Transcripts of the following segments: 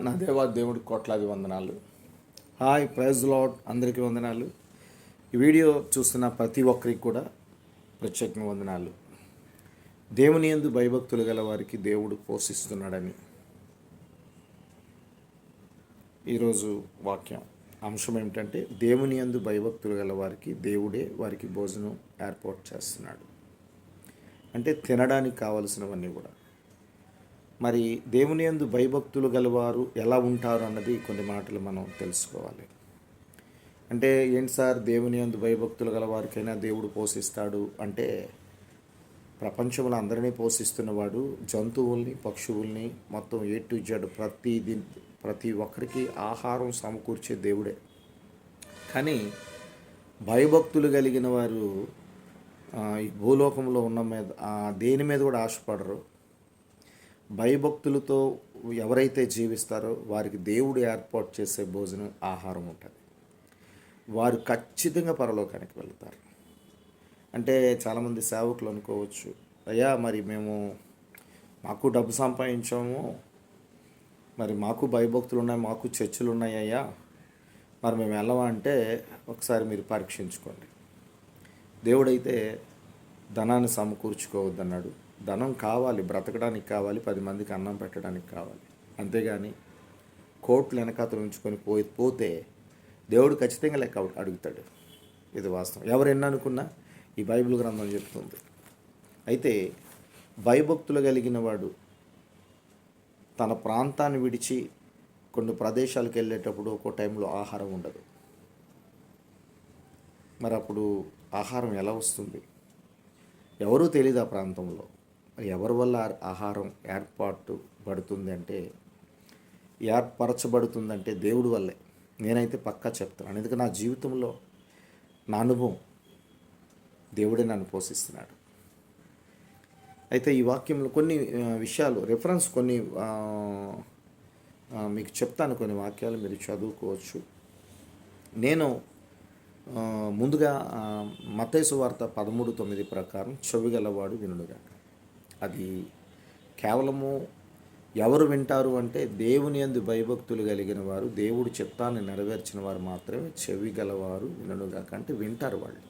నా దేవా దేవుడి కోట్లాది వందనాలు. హాయ్ ప్రైజ్ లాడ్ అందరికీ వందనాలు. ఈ వీడియో చూస్తున్న ప్రతి ఒక్కరికి కూడా ప్రత్యేకంగా వందనాలు. దేవుని యందు భయభక్తులు గల వారికి దేవుడు పోషిస్తున్నాడని. ఈరోజు వాక్యం. అంశం ఏమిటంటే దేవుని యందు భయభక్తులు గల వారికి దేవుడే వారికి భోజనం ఏర్పాటు చేస్తున్నాడు. అంటే తినడానికి కావలసినవన్నీ కూడా. మరి దేవుని యందు భయభక్తులు గలవారు ఎలా ఉంటారు అన్నది కొన్ని మాటలు మనం తెలుసుకోవాలి. అంటే ఏంటి సార్? దేవుని యందు భయభక్తులు గలవారికైనా దేవుడు పోషిస్తాడు అంటే ప్రపంచంలో అందరినీ పోషిస్తున్నవాడు జంతువుల్ని పక్షువుల్ని మొత్తం ఏ టు జెడ్ ప్రతి ప్రతి ఒక్కరికి ఆహారం సమకూర్చే దేవుడే. కానీ భయభక్తులు కలిగిన వారు ఈ భూలోకంలో ఉన్న మీద దేని మీద కూడా ఆశపడరు. భయభక్తులతో ఎవరైతే జీవిస్తారో వారికి దేవుడు ఏర్పాటు చేసే భోజనం ఆహారం ఉంటుంది. వారు ఖచ్చితంగా పరలోకానికి వెళ్తారు. అంటే చాలామంది సేవకులు అనుకోవచ్చు అయ్యా మరి మేము మాకు డబ్బు సంపాదించాము మరి మాకు భయభక్తులు ఉన్నాయి మాకు చర్చలు ఉన్నాయి అయ్యా మరి మేము వెళ్ళవా? అంటే ఒకసారి మీరు పరీక్షించుకోండి. దేవుడైతే ధనాన్ని సమకూర్చుకోవద్దన్నాడు. ధనం కావాలి బ్రతకడానికి కావాలి పది మందికి అన్నం పెట్టడానికి కావాలి. అంతేగాని కోట్లు వెనకాతలు ఉంచుకొని పోయి పోతే దేవుడు ఖచ్చితంగా లెక్క అడుగుతాడు. ఇది వాస్తవం. ఎవరు ఎన్ని అనుకున్నా ఈ బైబిల్ గ్రంథం చెప్తుంది. అయితే భయభక్తులు కలిగిన వాడు తన ప్రాంతాన్ని విడిచి కొన్ని ప్రదేశాలకు వెళ్ళేటప్పుడు ఒక్కో టైంలో ఆహారం ఉండదు. మరి అప్పుడు ఆహారం ఎలా వస్తుంది? ఎవరూ తెలియదు ఆ ప్రాంతంలో. మరి ఎవరి వల్ల ఆహారం ఏర్పాటు పడుతుంది అంటే ఏర్పరచబడుతుందంటే దేవుడి వల్లే. నేనైతే పక్కా చెప్తాను ఎందుకంటే నా జీవితంలో నా అనుభవం దేవుడే నన్ను పోషిస్తున్నాడు. అయితే ఈ వాక్యంలో కొన్ని విషయాలు రెఫరెన్స్ కొన్ని మీకు చెప్తాను. కొన్ని వాక్యాలు మీరు చదువుకోవచ్చు. నేను ముందుగా మతేసు వార్త పదమూడు తొమ్మిది ప్రకారం చెవిగలవాడు వినుడుగా. అది కేవలము ఎవరు వింటారు అంటే దేవుని యందు భయభక్తులు కలిగిన వారు దేవుడు చిత్తాన్ని నెరవేర్చిన వారు మాత్రమే చెవి గలవారు వినుడుగా అంటే వింటారు వాళ్ళు.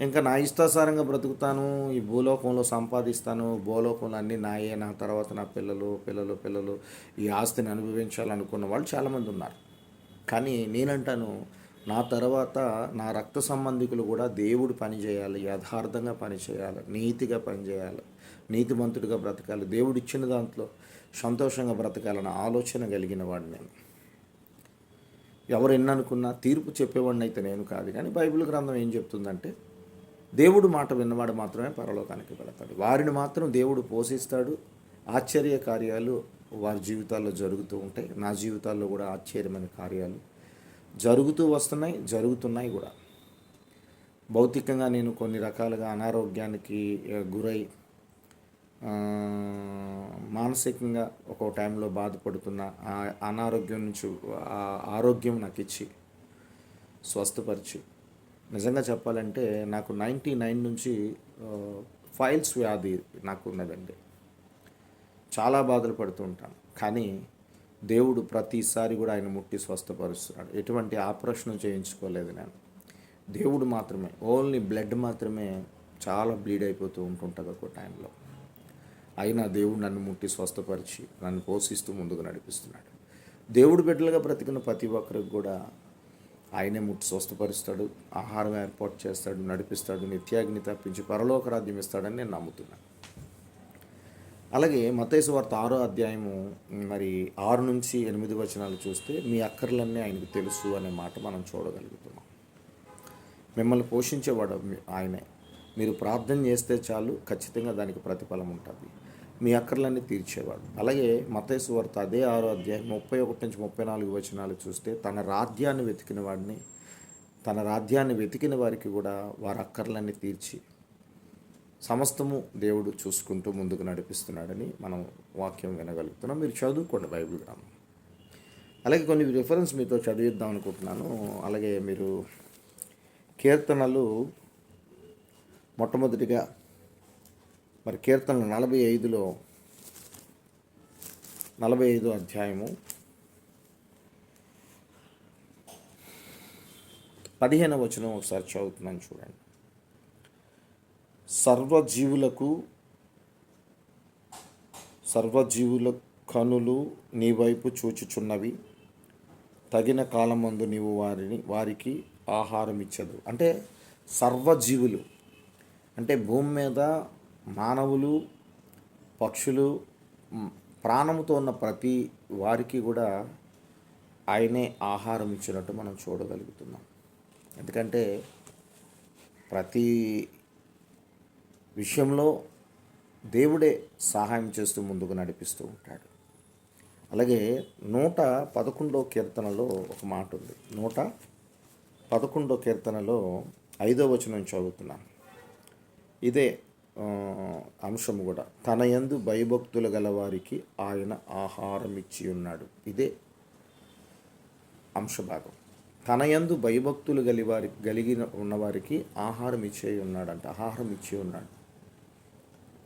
ఇంకా నా ఇష్టాసారంగా బ్రతుకుతాను ఈ భూలోకంలో సంపాదిస్తాను భూలోకంలో అన్నీ నాయే నా తర్వాత నా పిల్లలు పిల్లలు పిల్లలు ఈ ఆస్తిని అనుభవించాలనుకున్న వాళ్ళు చాలామంది ఉన్నారు. కానీ నేనంటాను నా తర్వాత నా రక్త సంబంధికులు కూడా దేవుడు పనిచేయాలి యథార్థంగా పనిచేయాలి నీతిగా పనిచేయాలి నీతిమంతుడిగా బ్రతకాలి దేవుడు ఇచ్చిన దాంట్లో సంతోషంగా బ్రతకాలన్న ఆలోచన కలిగిన వాడు నేను. ఎవరు తీర్పు చెప్పేవాడిని అయితే నేను కాదు. కానీ బైబిల్ గ్రంథం ఏం చెప్తుందంటే దేవుడు మాట విన్నవాడు మాత్రమే పరలోకానికి వెళతాడు. వారిని మాత్రం దేవుడు పోషిస్తాడు. ఆశ్చర్య కార్యాలు వారి జీవితాల్లో జరుగుతూ ఉంటాయి. నా జీవితాల్లో కూడా ఆశ్చర్యమైన కార్యాలు జరుగుతూ వస్తున్నాయి జరుగుతున్నాయి కూడా. భౌతికంగా నేను కొన్ని రకాలుగా అనారోగ్యానికి గురై మానసికంగా ఒక టైంలో బాధపడుతున్న ఆ అనారోగ్యం నుంచి ఆ ఆరోగ్యం నాకు ఇచ్చి స్వస్థపరిచి. నిజంగా చెప్పాలంటే నాకు నైంటీ నైన్ నుంచి ఫైల్స్ వ్యాధి నాకు ఉన్నదండి. చాలా బాధలు పడుతూ ఉంటాను. కానీ దేవుడు ప్రతిసారి కూడా ఆయన ముట్టి స్వస్థపరుస్తున్నాడు. ఎటువంటి ఆపరేషన్ చేయించుకోలేదు నేను. దేవుడు మాత్రమే ఓన్లీ బ్లడ్ మాత్రమే చాలా బ్లీడ్ అయిపోతూ ఉంటుంటుంది ఒక టైంలో. అయినా దేవుడు నన్ను ముట్టి స్వస్థపరిచి నన్ను పోషిస్తూ ముందుకు నడిపిస్తున్నాడు. దేవుడు బిడ్డలుగా బ్రతికిన ప్రతి ఒక్కరికి కూడా ఆయనే ముట్టి స్వస్థపరుస్తాడు ఆహారం ఏర్పాటు చేస్తాడు నడిపిస్తాడు నిత్యాగ్ని తప్పించి పరలోక రాజ్యం ఇస్తాడని నేను నమ్ముతున్నాను. అలాగే మతేసు వార్త ఆరో అధ్యాయము మరి ఆరు నుంచి ఎనిమిది వచనాలు చూస్తే మీ అక్కర్లన్నీ ఆయనకు తెలుసు అనే మాట మనం చూడగలుగుతున్నాం. మిమ్మల్ని పోషించేవాడు ఆయనే. మీరు ప్రార్థన చేస్తే చాలు ఖచ్చితంగా దానికి ప్రతిఫలం ఉంటుంది. మీ అక్కర్లన్నీ తీర్చేవాడు. అలాగే మతేసు వార్త అదే ఆరో అధ్యాయం ముప్పై ఒకటి నుంచి ముప్పై నాలుగు వచనాలు చూస్తే తన రాజ్యాన్ని వెతికిన వాడిని తన రాజ్యాన్ని వెతికిన వారికి కూడా వారి అక్కర్లన్నీ తీర్చి సమస్తము దేవుడు చూసుకుంటూ ముందుకు నడిపిస్తున్నాడని మనం వాక్యం వినగలుగుతున్నాం. మీరు చదువుకోండి బైబిల్ గ్రంథం అలాగే కొన్ని రిఫరెన్స్ మీతో చదివిద్దాం అనుకుంటున్నాను. అలాగే మీరు కీర్తనలు మొట్టమొదటిగా మరి కీర్తనలు నలభై ఐదులో నలభై ఐదు అధ్యాయము పదిహేను వచనం ఒకసారి చదువుతున్నాను చూడండి. సర్వజీవులకు సర్వజీవుల కనులు నీ వైపు చూచుచున్నవి. తగిన కాలమందు నీవు వారిని వారికి ఆహారం ఇచ్చదు అంటే సర్వజీవులు అంటే భూమి మీద మానవులు పక్షులు ప్రాణముతో ఉన్న ప్రతి వారికి కూడా ఆయనే ఆహారం ఇచ్చినట్టు మనం చూడగలుగుతున్నాం. ఎందుకంటే ప్రతి విషయంలో దేవుడే సహాయం చేస్తూ ముందుకు నడిపిస్తూ ఉంటాడు. అలాగే నూట పదకొండో కీర్తనలో ఒక మాట ఉంది. నూట పదకొండో కీర్తనలో ఐదో వచనం చదువుతున్నాను. ఇదే అంశం అంశము కూడా. తన యందు భయభక్తులు గల వారికి ఆయన ఆహారం ఇచ్చి ఉన్నాడు. ఇదే అంశభాగం తన యందు భయభక్తులు గలి వారి కలిగిన ఉన్నవారికి ఆహారం ఇచ్చే ఉన్నాడంట. ఆహారం ఇచ్చి ఉన్నాడు.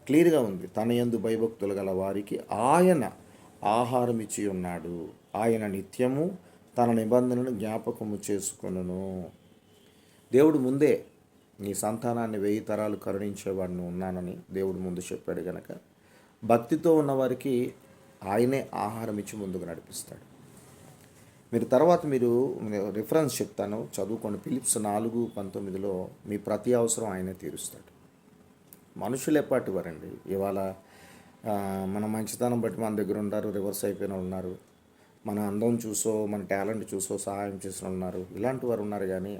క్లియర్గా ఉంది. తన యందు భయభక్తులు గల వారికి ఆయన ఆహారం ఇచ్చి ఉన్నాడు. ఆయన నిత్యము తన నిబంధనను జ్ఞాపకము చేసుకొనును. దేవుడు ముందే నీ సంతానాన్ని వెయ్యి తరాలు కరుణించేవాడిని ఉన్నానని దేవుడు ముందు చెప్పాడు గనక. భక్తితో ఉన్నవారికి ఆయనే ఆహారం ఇచ్చి ముందుకు నడిపిస్తాడు. మీరు తర్వాత మీరు రిఫరెన్స్ చెప్తాను. చదువుకోండి. ఫిలిప్స్ నాలుగు పంతొమ్మిదిలో మీ ప్రతి అవసరం ఆయనే తీరుస్తాడు. మనుషులు ఎప్పటి వారండి? ఇవాళ మన మంచితనం బట్టి మన దగ్గర ఉంటారు రివర్స్ అయిపోయిన ఉన్నారు. మన అందం చూసో మన టాలెంట్ చూసో సహాయం చేసిన ఉన్నారు. ఇలాంటి వారు ఉన్నారు కానీ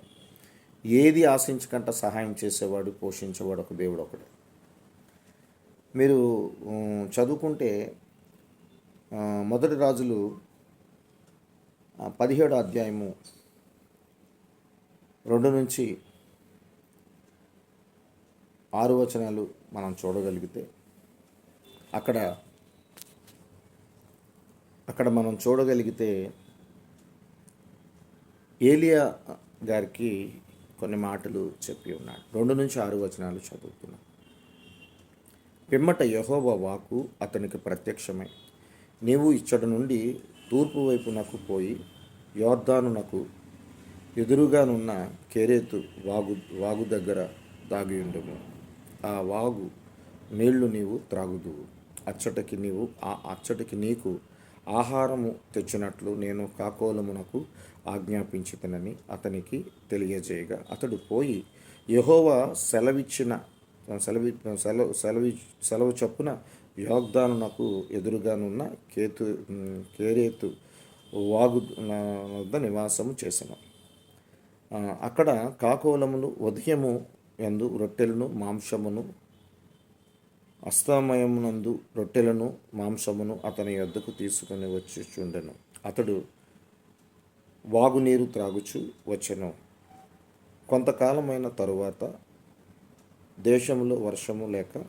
ఏది ఆశించకుండా సహాయం చేసేవాడు పోషించేవాడు ఒక దేవుడు ఒకడు. మీరు చదువుకుంటే మొదటి రాజులు పదిహేడు అధ్యాయము రెండు నుంచి ఆరు వచనాలు మనం చూడగలిగితే అక్కడ అక్కడ మనం చూడగలిగితే ఏలియా గారికి కొన్ని మాటలు చెప్పి ఉన్నాడు. రెండు నుంచి ఆరు వచనాలు చదువుతున్నాం. పిమ్మట యహోవ వాకు అతనికి ప్రత్యక్షమై నీవు ఇచ్చట నుండి తూర్పు వైపునకు పోయి యోర్ధానునకు ఎదురుగానున్న కేరేతు వాగు వాగు దగ్గర దాగి ఉండము. ఆ వాగు నీళ్ళు నీవు త్రాగుదువు. అచ్చటికి నీవు ఆ అచ్చటికి నీకు ఆహారము తెచ్చినట్లు నేను కాకోలమునకు ఆజ్ఞాపించుతనని అతనికి తెలియజేయగా అతడు పోయి యహోవా సెలవిచ్చిన సెలవి సెలవు సెలవి సెలవు చొప్పున యోగ్దానునకు ఎదురుగానున్న కేతు కేరేతు వాగు వద్ద నివాసము చేసెను. అక్కడ కాకోలములు ఉదయము యందు రొట్టెలను మాంసమును అస్తమయమునందు రొట్టెలను మాంసమును అతని యొద్దకు తీసుకొని వచ్చి చుండెను అతడు వాగునీరు త్రాగుచు వచ్చెను. కొంతకాలమైన తరువాత దేశంలో వర్షము లేక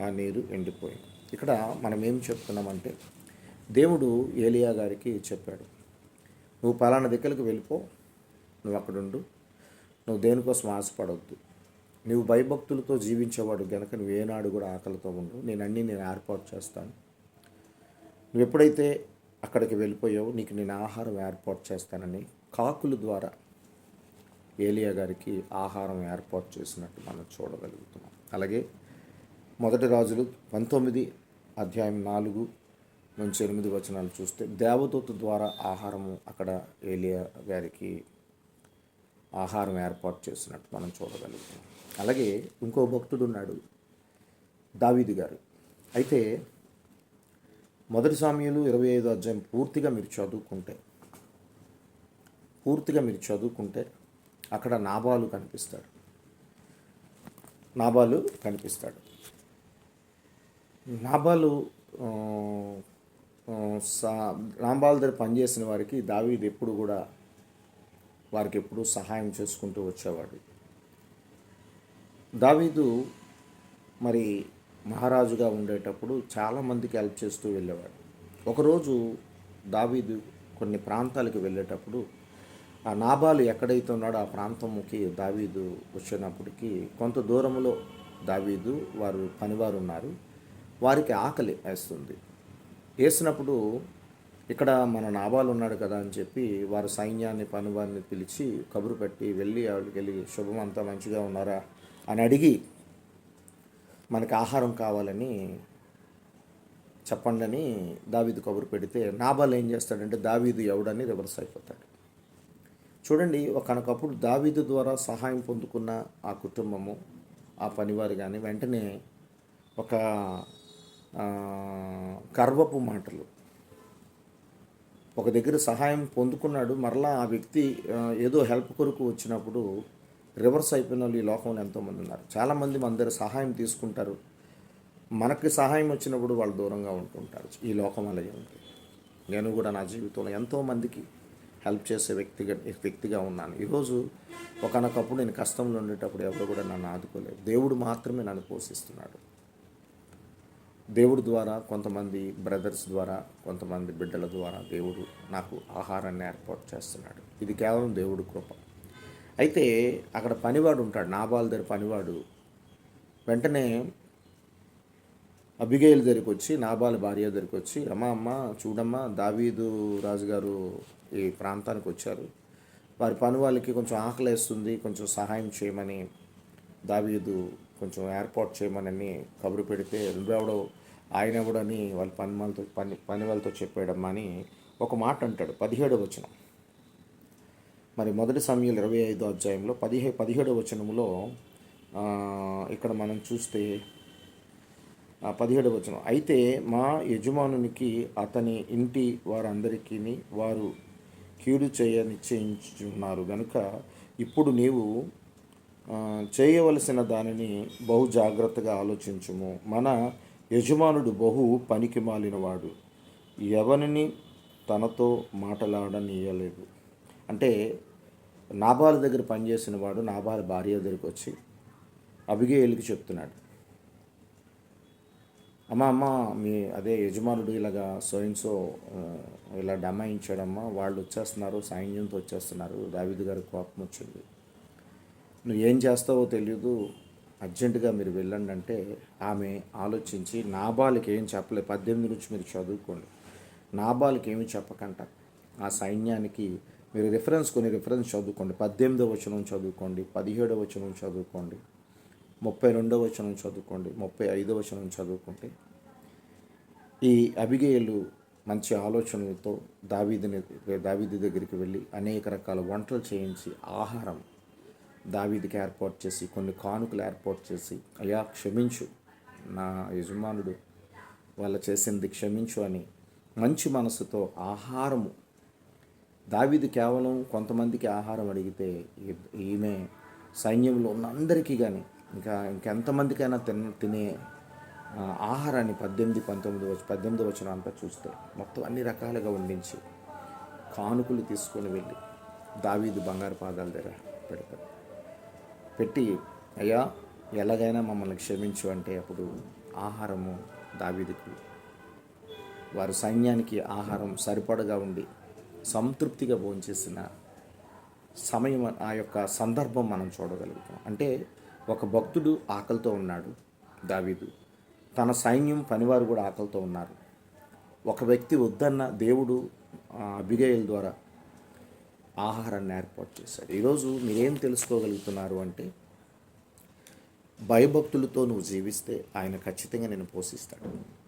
ఆ నీరు ఎండిపోయింది. ఇక్కడ మనం ఏం చెప్తున్నామంటే దేవుడు ఏలియా గారికి చెప్పాడు నువ్వు పలానా దగ్గరికి వెళ్ళిపో నువ్వు అక్కడుండు నువ్వు దేనికోసం ఆశపడవద్దు నువ్వు భయభక్తులతో జీవించేవాడు గనక నువ్వు ఏనాడు కూడా ఆకలితో ఉండు. నేను అన్నీ నేను ఏర్పాటు చేస్తాను. నువ్వు ఎప్పుడైతే అక్కడికి వెళ్ళిపోయావు నీకు నేను ఆహారం ఏర్పాటు చేస్తానని కాకుల ద్వారా ఏలియా గారికి ఆహారం ఏర్పాటు చేసినట్టు మనం చూడగలుగుతున్నాం. అలాగే మొదటి రాజులు పంతొమ్మిది అధ్యాయం నాలుగు నుంచి ఎనిమిది వచనాలు చూస్తే దేవదూత ద్వారా ఆహారము అక్కడ ఏలియా గారికి ఆహారం ఏర్పాటు చేసినట్టు మనం చూడగలుగుతున్నాం. అలాగే ఇంకో భక్తుడు ఉన్నాడు దావీదు గారు. అయితే మొదటి సామ్యులు ఇరవై ఐదు అధ్యాయం పూర్తిగా మీరు చదువుకుంటే పూర్తిగా మీరు చదువుకుంటే అక్కడ నాబాలు కనిపిస్తాడు నాబాలు కనిపిస్తాడు. నాబాలు సా నాబాల్ దగ్గర పనిచేసిన వారికి దావీది ఎప్పుడు కూడా వారికి ఎప్పుడూ సహాయం చేసుకుంటూ వచ్చేవాడు. దావీదు మరి మహారాజుగా ఉండేటప్పుడు చాలామందికి హెల్ప్ చేస్తూ వెళ్ళేవాడు. ఒకరోజు దావీదు కొన్ని ప్రాంతాలకు వెళ్ళేటప్పుడు ఆ నాబాలు ఎక్కడైతే ఉన్నాడో ఆ ప్రాంతంకి దావీదు వచ్చినప్పటికీ కొంత దూరంలో దావీదు వారు పనివారు ఉన్నారు. వారికి ఆకలి వేస్తుంది. వేసినప్పుడు ఇక్కడ మన నాబాలు ఉన్నాడు కదా అని చెప్పి వారు సైన్యాన్ని పనివారిని పిలిచి కబురు పెట్టి వెళ్ళి వాళ్ళకి వెళ్ళి శుభమంతా మంచిగా ఉన్నారా? అని అడిగి మనకి ఆహారం కావాలని చెప్పండి అని దావీదు కబురు పెడితే నాబాల్ ఏం చేస్తాడంటే దావీదు ఎవడని రివర్స్ అయిపోతాడు. చూడండి ఒకనకప్పుడు దావీదు ద్వారా సహాయం పొందుకున్న ఆ కుటుంబము ఆ పనివారు కానీ వెంటనే ఒక గర్వపు మాటలు. ఒక దగ్గర సహాయం పొందుకున్నాడు మరలా ఆ వ్యక్తి ఏదో హెల్ప్ కొరకు వచ్చినప్పుడు రివర్స్ అయిపోయిన వాళ్ళు ఈ లోకంలో ఎంతోమంది ఉన్నారు. చాలామంది మన దగ్గర సహాయం తీసుకుంటారు. మనకి సహాయం వచ్చినప్పుడు వాళ్ళు దూరంగా ఉంటుంటారు. ఈ లోకం అలాగే ఉంటుంది నేను కూడా నా జీవితంలో ఎంతోమందికి హెల్ప్ చేసే వ్యక్తిగా వ్యక్తిగా ఉన్నాను. ఈరోజు ఒకనొకప్పుడు నేను కష్టంలో ఉండేటప్పుడు ఎవరు కూడా నన్ను ఆదుకోలేదు. దేవుడు మాత్రమే నన్ను పోషిస్తున్నాడు. దేవుడి ద్వారా కొంతమంది బ్రదర్స్ ద్వారా కొంతమంది బిడ్డల ద్వారా దేవుడు నాకు ఆహారాన్ని ఏర్పాటు చేస్తున్నాడు. ఇది కేవలం దేవుడి కృప. అయితే అక్కడ పనివాడు ఉంటాడు నాబాల్ దగ్గర పనివాడు. వెంటనే అబిగేయుల దగ్గరికి వచ్చి నాబాల్ భార్య దగ్గరికి వచ్చి అమ్మ అమ్మ చూడమ్మా దావీదు రాజుగారు ఈ ప్రాంతానికి వచ్చారు. వారి పని వాళ్ళకి కొంచెం ఆకలేస్తుంది కొంచెం సహాయం చేయమని దావీదు కొంచెం ఏర్పాటు చేయమని కబురు పెడితే రెండవడో ఆయన ఎవడని వాళ్ళ పని వాళ్ళతో పని పని వాళ్ళతో చెప్పాడమ్మా అని ఒక మాట అంటాడు పదిహేడవ వచనం. మరి మొదటి సమయంలో ఇరవై ఐదో అధ్యాయంలో పదిహే పదిహేడవ వచనంలో ఇక్కడ మనం చూస్తే పదిహేడవ పదిహేడు వచనం. అయితే మా యజమానునికి అతని ఇంటి వారందరికీ వారు కీడు చేయ నిశ్చయించున్నారు గనుక ఇప్పుడు నీవు చేయవలసిన దానిని బహు జాగ్రత్తగా ఆలోచించుము. మన యజమానుడు బహు పనికి మాలినవాడు. ఎవరిని తనతో మాటలాడనీయలేదు. అంటే నాబాల దగ్గర పనిచేసిన వాడు నాబాల భార్య దగ్గరికి వచ్చి అబిగేయులకి చెప్తున్నాడు. అమ్మ అమ్మ మీ అదే యజమానుడు ఇలాగా సో ఇలా డమాయించాడమ్మా వాళ్ళు వచ్చేస్తున్నారు సైన్యంతో వచ్చేస్తున్నారు దావిది గారి కోపం వచ్చింది. నువ్వు ఏం చేస్తావో తెలియదు అర్జెంటుగా మీరు వెళ్ళండి అంటే ఆమె ఆలోచించి నాబాలకి ఏం చెప్పలేదు పద్దెనిమిది నుంచి మీరు చదువుకోండి. నాబాలకి ఏమి చెప్పకంట. ఆ సైన్యానికి మీరు రిఫరెన్స్ కొన్ని రిఫరెన్స్ చదువుకోండి. పద్దెనిమిదో వచనం చదువుకోండి పదిహేడో వచనం చదువుకోండి ముప్పై రెండో వచనం చదువుకోండి ముప్పై ఐదో వచనం చదువుకుంటే ఈ అభిగేయులు మంచి ఆలోచనలతో దావీదిని దావీది దగ్గరికి వెళ్ళి అనేక రకాల వంటలు చేయించి ఆహారం దావీదికి ఏర్పాటు చేసి కొన్ని కానుకలు ఏర్పాటు చేసి అయ్యా క్షమించు నా యజమానుడు వాళ్ళ చేసింది క్షమించు అని మంచి మనసుతో ఆహారము దావీదు కేవలం కొంతమందికి ఆహారం అడిగితే ఈమె సైన్యంలో ఉన్న అందరికీ కానీ ఇంకా ఇంకెంతమందికైనా తిన తినే ఆహారాన్ని పద్దెనిమిది పంతొమ్మిది వచ్చి పద్దెనిమిది వచ్చిన అంతా చూస్తే మొత్తం అన్ని రకాలుగా వండించి కానుకలు తీసుకొని వెళ్ళి దావీదు బంగారు పాదాల దగ్గర పెడతారు పెట్టి అయ్యా ఎలాగైనా మమ్మల్ని క్షమించు అంటే అప్పుడు ఆహారము దావీదుకు. వారి సైన్యానికి ఆహారం సరిపడగా ఉండి సంతృప్తిగా భోంచేసిన సమయం ఆ యొక్క సందర్భం మనం చూడగలుగుతాం. అంటే ఒక భక్తుడు ఆకలితో ఉన్నాడు దావీదు. తన సైన్యం పనివారు కూడా ఆకలితో ఉన్నారు. ఒక వ్యక్తి వద్దన్న దేవుడు అభిగయల ద్వారా ఆహారాన్ని ఏర్పాటు చేశాడు. ఈరోజు మీరేం తెలుసుకోగలుగుతున్నారు అంటే భయభక్తులతో నువ్వు జీవిస్తే ఆయన ఖచ్చితంగా నేను పోషిస్తాడు.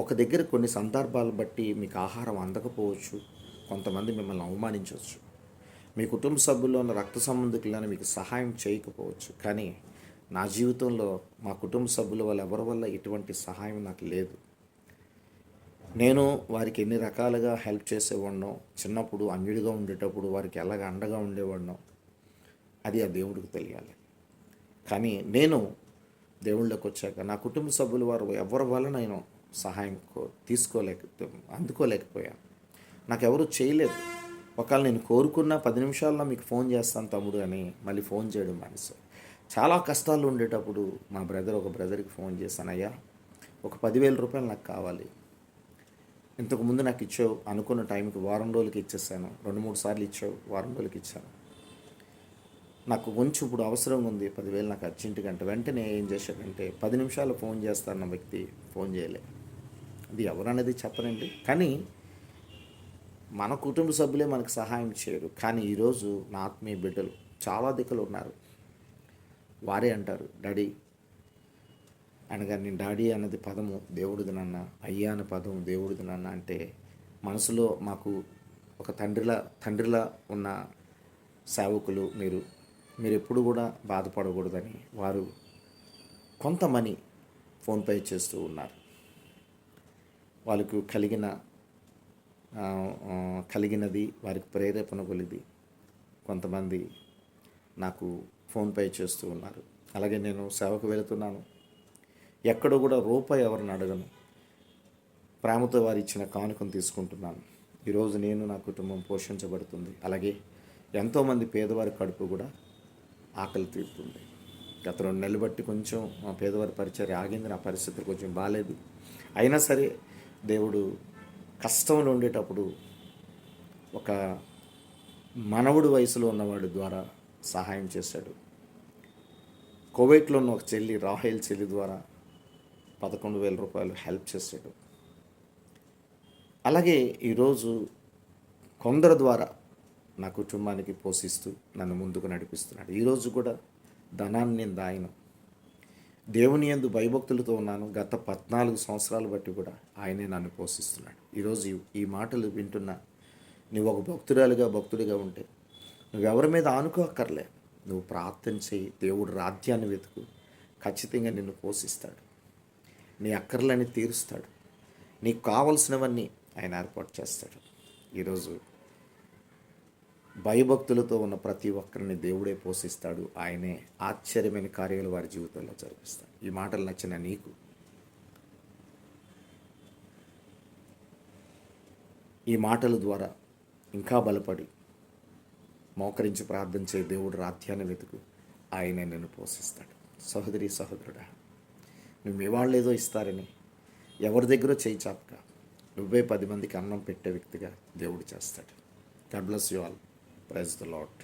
ఒక దగ్గర కొన్ని సందర్భాలు బట్టి మీకు ఆహారం అందకపోవచ్చు కొంతమంది మిమ్మల్ని అవమానించవచ్చు. మీ కుటుంబ సభ్యుల్లో ఉన్న రక్త సంబంధికులను మీకు సహాయం చేయకపోవచ్చు. కానీ నా జీవితంలో మా కుటుంబ సభ్యుల వల్ల ఎవరి వల్ల ఎటువంటి సహాయం నాకు లేదు. నేను వారికి ఎన్ని రకాలుగా హెల్ప్ చేసేవాడినో చిన్నప్పుడు అన్యుడిగా ఉండేటప్పుడు వారికి ఎలాగ అండగా ఉండేవాడినో అది ఆ దేవుడికి తెలియాలి. కానీ నేను దేవుళ్ళకి వచ్చాక నా కుటుంబ సభ్యుల వారు ఎవరి వల్ల నేను సహాయం కో- తీసుకోలేక అందుకోలేకపోయాను. నాకు చేయలేదు. ఒకవేళ నేను కోరుకున్న పది నిమిషాల్లో మీకు ఫోన్ చేస్తాను తమ్ముడు అని మళ్ళీ ఫోన్ చేయడం మనసు చాలా కష్టాలు ఉండేటప్పుడు మా బ్రదర్ ఒక బ్రదర్కి ఫోన్ చేశాను అయ్యా ఒక పదివేల రూపాయలు నాకు కావాలి. ఇంతకుముందు నాకు ఇచ్చావు అనుకున్న టైంకి వారం రోజులకి ఇచ్చేసాను రెండు మూడు సార్లు ఇచ్చావు వారం రోజులకి ఇచ్చాను. నాకు కొంచెం ఇప్పుడు అవసరం ఉంది పదివేలు నాకు అర్జెంటుగా అంటే వెంటనే ఏం చేశాడంటే పది నిమిషాలు ఫోన్ చేస్తాన్న వ్యక్తి ఫోన్ చేయలే. అది ఎవరనేది చెప్పనండి. కానీ మన కుటుంబ సభ్యులే మనకు సహాయం చేయరు. కానీ ఈరోజు నా ఆత్మీయ బిడ్డలు చాలా దిక్కులు ఉన్నారు. వారే అంటారు డాడీ అనగా నేను డాడీ అన్నది పదము దేవుడిది నాన్న అయ్యా అన్న పదం దేవుడిది నాన్న అంటే మనసులో మాకు ఒక తండ్రిలా తండ్రిలా ఉన్న సేవకులు మీరు. మీరు ఎప్పుడు కూడా బాధపడకూడదని వారు కొంత మనీ ఫోన్పే చేస్తూ ఉన్నారు. వాళ్ళకు కలిగిన కలిగినది వారికి ప్రేరేపణ కొలిది. కొంతమంది నాకు ఫోన్పే చేస్తూ ఉన్నారు. అలాగే నేను సేవకు వెళుతున్నాను. ఎక్కడ కూడా రూపాయి ఎవరిని అడగను. ప్రేమతో వారు ఇచ్చిన కానుకను తీసుకుంటున్నాను. ఈరోజు నేను నా కుటుంబం పోషించబడుతుంది. అలాగే ఎంతోమంది పేదవారి కడుపు కూడా ఆకలి తీరుతుంది. గత రెండు నెలలు బట్టి కొంచెం మా పేదవారి పరిచయం ఆగింది. నా పరిస్థితి కొంచెం బాగాలేదు అయినా సరే దేవుడు కష్టంలో ఉండేటప్పుడు ఒక మనవుడు వయసులో ఉన్నవాడి ద్వారా సహాయం చేశాడు. కోవైట్లో ఉన్న ఒక చెల్లి రాహేల్ చెల్లి ద్వారా పదకొండు వేల రూపాయలు హెల్ప్ చేశాడు. అలాగే ఈరోజు కొందరు ద్వారా నా కుటుంబానికి పోషిస్తూ నన్ను ముందుకు నడిపిస్తున్నాడు. ఈరోజు కూడా ధనాన్ని నేను దాయను. దేవుని యందు భయభక్తులతో ఉన్నాను. గత పద్నాలుగు సంవత్సరాలు బట్టి కూడా ఆయనే నన్ను పోషిస్తున్నాడు. ఈరోజు ఈ- మాటలు వింటున్నా నువ్వు ఒక భక్తురాలుగా భక్తుడిగా ఉంటే నువ్వెవరి మీద ఆనుకోకర్లే నువ్వు ప్రార్థన చేయి దేవుడు రాజ్యాన్ని వెతుకు ఖచ్చితంగా నిన్ను పోషిస్తాడు. నీ అక్కర్లని తీరుస్తాడు. నీకు కావలసినవన్నీ ఆయన ఏర్పాటు చేస్తాడు. ఈరోజు భయభక్తులతో ఉన్న ప్రతి ఒక్కరిని దేవుడే పోషిస్తాడు. ఆయనే ఆశ్చర్యమైన కార్యాలు వారి జీవితంలో జరిపిస్తాడు. ఈ మాటలు నచ్చిన నీకు ఈ మాటల ద్వారా ఇంకా బలపడి మోకరించి ప్రార్థన చేయ దేవుడు రాధ్యాన్ని వెతుకు. ఆయనే నిన్ను పోషిస్తాడు. సహోదరి సహోదరుడా నువ్వు ఇవాళ్ళు ఏదో ఇస్తారని ఎవరి దగ్గర చేయి చాపక. నువ్వే పది మందికి అన్నం పెట్టే వ్యక్తిగా దేవుడు చేస్తాడు. God bless you all praise the Lord